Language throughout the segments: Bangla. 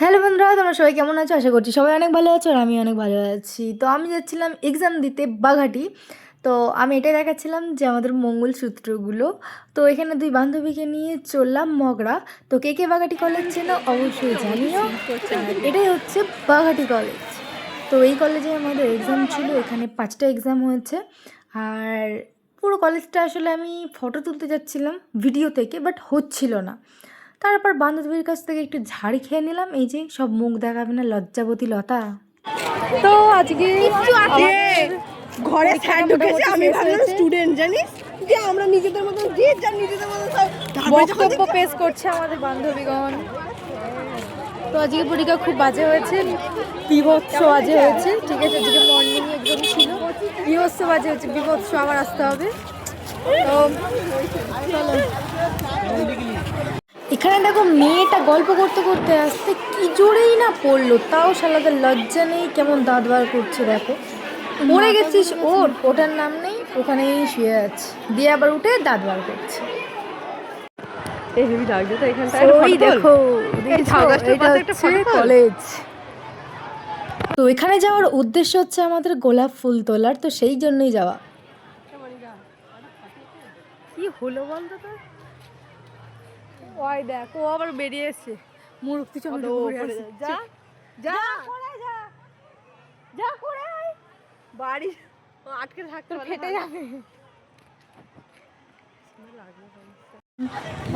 হ্যালো বন্ধুরা, তোমরা সবাই কেমন আছো? আশা করছি সবাই অনেক ভালো আছো আর আমি অনেক ভালো আছি। তো আমি যাচ্ছিলাম এক্সাম দিতে বাঘাটি। তো আমি এটাই দেখাচ্ছিলাম যে আমাদের মঙ্গলসূত্রগুলো। তো এখানে দুই বান্ধবীকে নিয়ে চললাম মগরা। তো কে কে বাঘাটি কলেজ চেনো? অবশ্যই জানিও। এটাই হচ্ছে বাঘাটি কলেজ তো এই কলেজে আমাদের এক্সাম ছিল, এখানে পাঁচটা এক্সাম হয়েছে। আর পুরো কলেজটা আসলে আমি ফটো তুলতে যাচ্ছিলাম ভিডিও থেকে বাট হচ্ছিল না। তারপর বান্ধবীর কাছ থেকে একটু ঝাড়ি খেয়ে নিলাম। এই যে সব মুখ দেখাবে না লজ্জাবতী লতা। তো আজকে ঘরে স্যার ঢুকেছে আমি ভাবলাম স্টুডেন্ট জানিস? যে আমরা নিজেদের মতন যে যার নিজেদের মতন সব বক্তব্য পেশ করছে আমাদের বান্ধবীগণ। তো আজকে পরীক্ষা খুব বাজে হয়েছে বিভৎস বাজে হয়েছে। ঠিক আছে আজকে মর্নিং এক্সাম ছিল। বিভৎস বাজে হচ্ছে বিভৎস আবার আসতে হবে। তো চলো। এখানে দেখো মেয়েটা গল্প করতে করতে আসতে কি জোরেই না পড়ল তাও শালাদের লজ্জা নেই কেমন দাঁত বার করছে দেখো। পড়ে গেছিস ওর ওটার নাম নেই ওখানেই শুয়ে আছে। দিয়ে আবার উঠে দাঁত বার করছে ওই দেখো। কলেজ তো এখানে যাওয়ার উদ্দেশ্য হচ্ছে আমাদের গোলাপ ফুল তোলার তো সেই জন্যই যাওয়া। কি হলো বলতো ওই দেখ ও আবার বেরিয়ে এসছে। মুরুখ উপরে যা, যা। করে যা। যা করে বাড়ি আটকে থাকতে ফেটে যাবে।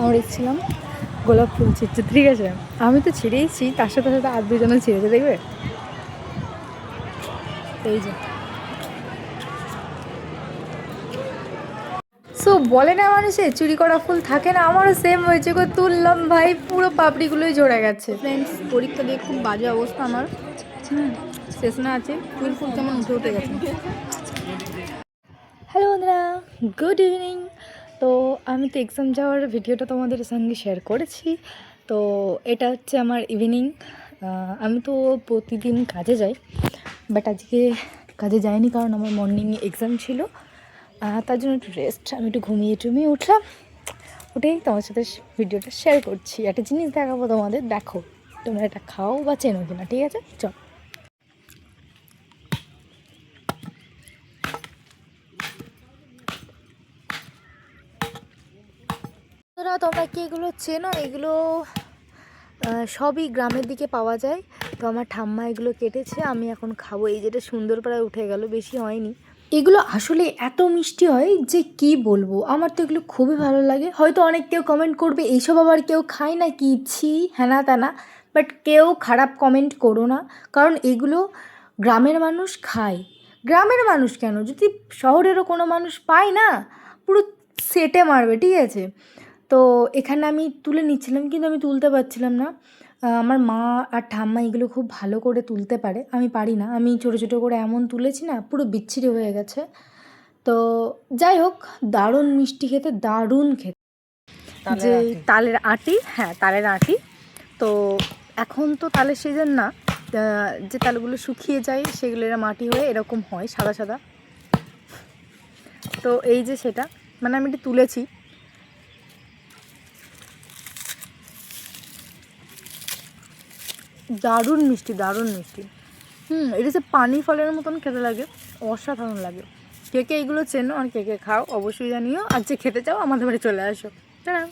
আমরা এসেছিলাম গোলাপ ফুল ছিটছে ঠিক আছে? আমি তো ছিঁড়েইছি তার সাথে সাথে আর দুজনে ছিঁড়েছে দেখবে? এই যে। সো বলে না মানুষে চুরি করা ফুল থাকে না আমারও সেম হয়েছে গো তুললাম ভাই পুরো পাপড়িগুলোই ঝরে গেছে। ফ্রেন্ডস পরীক্ষা দিয়ে খুব বাজে অবস্থা আমার। শেষ না আছে ফুল ফুল কেমন উঠে উঠে গেছে। হ্যালো বন্ধুরা গুড ইভিনিং তো আমি তো এক্সাম যাওয়ার ভিডিওটা তোমাদের সঙ্গে শেয়ার করেছি। তো এটা হচ্ছে আমার ইভিনিং আমি তো প্রতিদিন কাজে যাই বাট আজকে কাজে যাইনি কারণ আমার মর্নিং এক্সাম ছিল। তার জন্য একটু রেস্ট আমি একটু ঘুমিয়ে টুমিয়ে উঠলাম। ওটাই তোমার সাথে ভিডিওটা শেয়ার করছি। একটা জিনিস দেখাবো তোমাদের। দেখো, তোমরা এটা খাও বা চেনো কিনা, ঠিক আছে? চল। তোমরা কি এগুলো চেনো? এগুলো সবই গ্রামের দিকে পাওয়া যায়। তো আমার ঠাম্মা এগুলো কেটেছে, আমি এখন খাব। এই যেটা সুন্দর পাড়ায় উঠে গেল, বেশি হয়নি। এগুলো আসলে এত মিষ্টি হয় যে কি বলব? আমার তো এগুলো খুবই ভালো লাগে। হয়তো অনেক কেউ কমেন্ট করবে, এইসব আবার কেউ খায় না কি ছি হ্যানা ত্যানা বাট কেউ খারাপ কমেন্ট করো না। কারণ এগুলো গ্রামের মানুষ খায়। গ্রামের মানুষ কেন? যদি শহরেরও কোনো মানুষ পায় না, পুরো সেটে মারবে, ঠিক আছে? তো এখানে আমি তুলে নিচ্ছিলাম কিন্তু আমি তুলতে পারছিলাম না। আমার মা আর ঠাম্মা এগুলো খুব ভালো করে তুলতে পারে আমি পারি না। আমি ছোটো ছোটো করে এমন তুলেছি না পুরো বিচ্ছিরি হয়ে গেছে। তো যাই হোক দারুণ মিষ্টি খেতে দারুণ খেতে। যে তালের আটি হ্যাঁ তালের আটি। তো এখন তো তালের সিজন না যে তালগুলো শুকিয়ে যায় সেগুলো এরা মাটি হয়ে এরকম হয় সাদা সাদা। তো এই যে সেটা মানে আমি এটা তুলেছি। দারুণ মিষ্টি দারুণ মিষ্টি। হুম, এটা যে পানি ফলের মতন খেতে লাগে, অসাধারণ লাগে। কে কে এগুলো চেনো আর কে কে খাও অবশ্যই জানিও। আর যে খেতে চাও, আমাদের বাড়ি চলে আসো। টাটা।